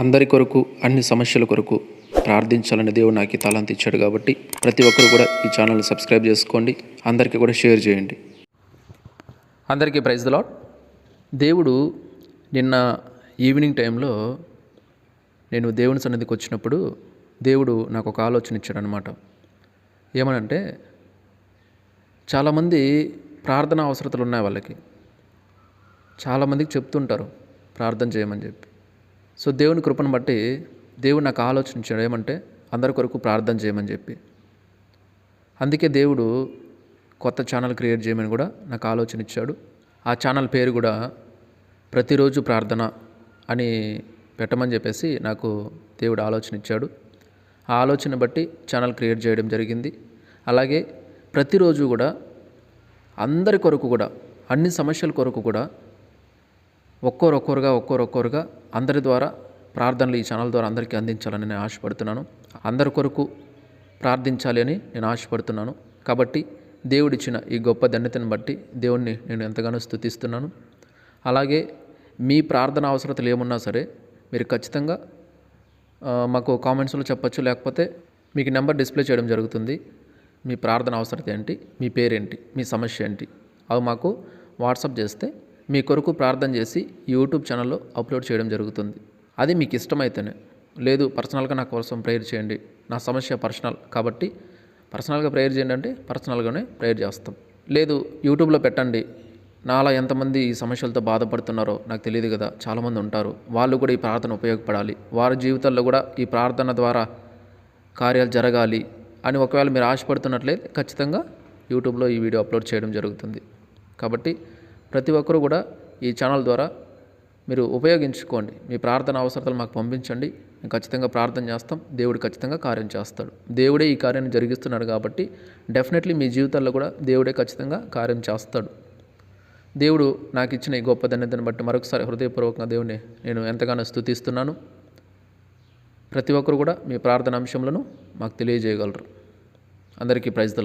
అందరి కొరకు అన్ని సమస్యల కొరకు ప్రార్థించాలని దేవుడు నాకు ఈ ఇచ్చాడు కాబట్టి ప్రతి ఒక్కరు కూడా ఈ ఛానల్ని సబ్స్క్రైబ్ చేసుకోండి. అందరికీ కూడా షేర్ చేయండి. అందరికీ ప్రైజ్ లాడ్ దేవుడు నిన్న ఈవినింగ్ టైంలో నేను దేవుని సన్నిధికి వచ్చినప్పుడు దేవుడు నాకు ఒక ఆలోచన ఇచ్చాడనమాట ఏమనంటే చాలామంది ప్రార్థన అవసరతలు ఉన్నాయి వాళ్ళకి. చాలామందికి చెప్తుంటారు ప్రార్థన చేయమని చెప్పి. సో దేవుని కృపను బట్టి దేవుడు నాకు ఆలోచించాడు. ఏమంటే అందరి కొరకు ప్రార్థన చేయమని చెప్పి. అందుకే దేవుడు కొత్త ఛానల్ క్రియేట్ చేయమని కూడా నాకు ఆలోచన ఇచ్చాడు. ఆ ఛానల్ పేరు కూడా ప్రతిరోజు ప్రార్థన అని పెట్టమని చెప్పేసి నాకు దేవుడు ఆలోచన ఇచ్చాడు. ఆ ఆలోచన బట్టి ఛానల్ క్రియేట్ చేయడం జరిగింది. అలాగే ప్రతిరోజు కూడా అందరి కొరకు కూడా అన్ని సమస్యల కొరకు కూడా ఒక్కొరొక్కరుగా ఒక్కొరొక్కరుగా అందరి ద్వారా ప్రార్థనలు ఈ ఛానల్ ద్వారా అందరికీ అందించాలని నేను ఆశపడుతున్నాను. అందరి కొరకు ప్రార్థించాలి అని నేను ఆశపడుతున్నాను. కాబట్టి దేవుడిచ్చిన ఈ గొప్ప ధన్యతను బట్టి దేవుణ్ణి నేను ఎంతగానో స్థుతిస్తున్నాను. అలాగే మీ ప్రార్థన అవసరతలు ఏమున్నా సరే మీరు ఖచ్చితంగా మాకు కామెంట్స్లో చెప్పచ్చు. లేకపోతే మీకు నెంబర్ డిస్ప్లే చేయడం జరుగుతుంది. మీ ప్రార్థన అవసరత ఏంటి? మీ పేరేంటి? మీ సమస్య ఏంటి? అవి మాకు వాట్సాప్ చేస్తే మీ కొరకు ప్రార్థన చేసి యూట్యూబ్ ఛానల్లో అప్లోడ్ చేయడం జరుగుతుంది. అది మీకు ఇష్టమైతేనే. లేదు పర్సనల్గా నా కోసం ప్రేయర్ చేయండి. నా సమస్య పర్సనల్ కాబట్టి పర్సనల్గా ప్రేయర్ చేయండి అంటే పర్సనల్గానే ప్రేయర్ చేస్తాం. లేదు యూట్యూబ్లో పెట్టండి. నాలా ఎంతమంది ఈ సమస్యలతో బాధపడుతున్నారో నాకు తెలియదు కదా. చాలామంది ఉంటారు. వాళ్ళు కూడా ఈ ప్రార్థన ఉపయోగపడాలి. వారి జీవితాల్లో కూడా ఈ ప్రార్థన ద్వారా కార్యాలు జరగాలి అని ఒకవేళ మీరు ఆశపడుతున్నట్లయితే ఖచ్చితంగా యూట్యూబ్లో ఈ వీడియో అప్లోడ్ చేయడం జరుగుతుంది. కాబట్టి ప్రతి ఒక్కరూ కూడా ఈ ఛానల్ ద్వారా మీరు ఉపయోగించుకోండి. మీ ప్రార్థన అవసరాలు మాకు పంపించండి. మేము ఖచ్చితంగా ప్రార్థన చేస్తాం. దేవుడు ఖచ్చితంగా కార్యం చేస్తాడు. దేవుడే ఈ కార్యాన్ని జరిగిస్తున్నాడు కాబట్టి డెఫినెట్లీ మీ జీవితాల్లో కూడా దేవుడే ఖచ్చితంగా కార్యం చేస్తాడు. దేవుడు నాకు ఇచ్చిన ఈ గొప్ప ధన్యతను బట్టి మరొకసారి హృదయపూర్వకంగా దేవుని నేను ఎంతగానో స్తుతిస్తున్నాను. ప్రతి ఒక్కరు కూడా మీ ప్రార్థన అంశములను మాకు తెలియజేయగలరు. అందరికీ ప్రైజ్ ద